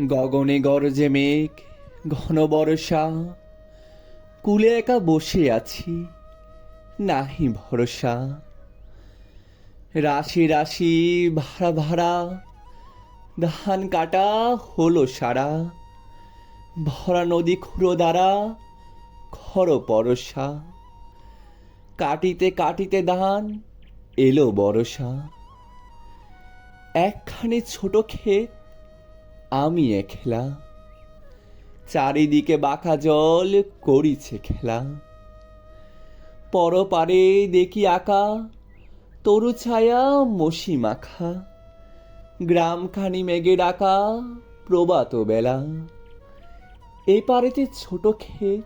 গগনে গরজে মেঘ, ঘন বরষা। কুলে একা বসে আছি, নাহি ভরসা। রাশি রাশি ভাড়া ভাড়া, ধান কাটা হলো সারা। ভরা নদী খুঁড়ো দ্বারা খর পরশা কাটিতে কাটিতে ধান এলো বরষা একখানি ছোট ক্ষেত আমি একলা চারিদিকে বাঁকা জল করিছে খেলা। পরপারে দেখি আঁকা, তরু ছায়া মসি মাখা। গ্রামখানি মেঘে ডাকা প্রবাত বেলা। এ পারেতে ছোট ক্ষেত,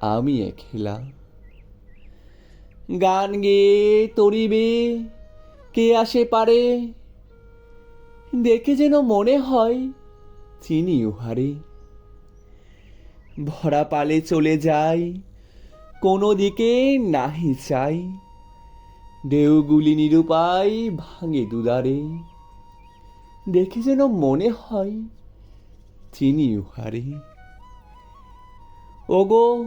আমি একলা গান গেয়ে তরিবে, কে আসে পারে দেখে যেন মনে হয় চিনি উহারে ভরা পালে চলে যাই, কোনো দিকে নাহি চাই। ঢেউগুলি নিরুপায় ভাঙে দুদারে। দেখে যেন মনে হয় চিনি উহারে ওগো,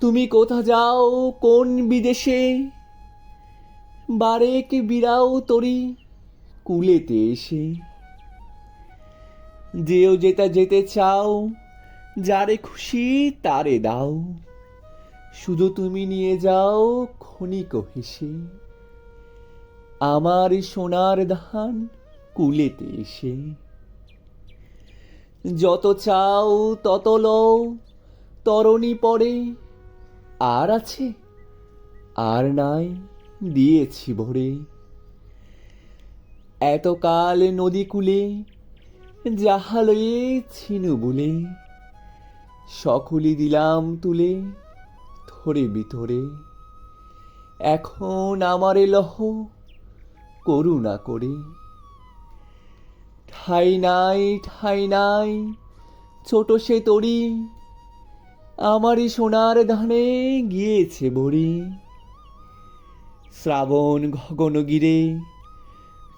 তুমি কোথা যাও, কোন বিদেশে? বারেক বিরাও তরি কুলেতে এসে। যেও যেটা যেতে চাও, যারে খুশি তারে দাও। শুধু তুমি নিয়ে যাও ক্ষণিক হেসে। আমার সোনার ধান কুলেতে এসে। যত চাও তত লও, তরণী পড়ে আর আছে, আর নাই, দিয়েছি ভরে। এতকাল নদী কূলে জাহালয়ে ছিনু বলে সকলি দিলাম তুলে থরে ভিতরে। এখন আমারে লহ করুণা করে। ঠাই নাই ঠাই নাই, ছোট সে তরি, আমারই সোনার ধানে গিয়েছে বড়ি। শ্রাবণ গগন গিরে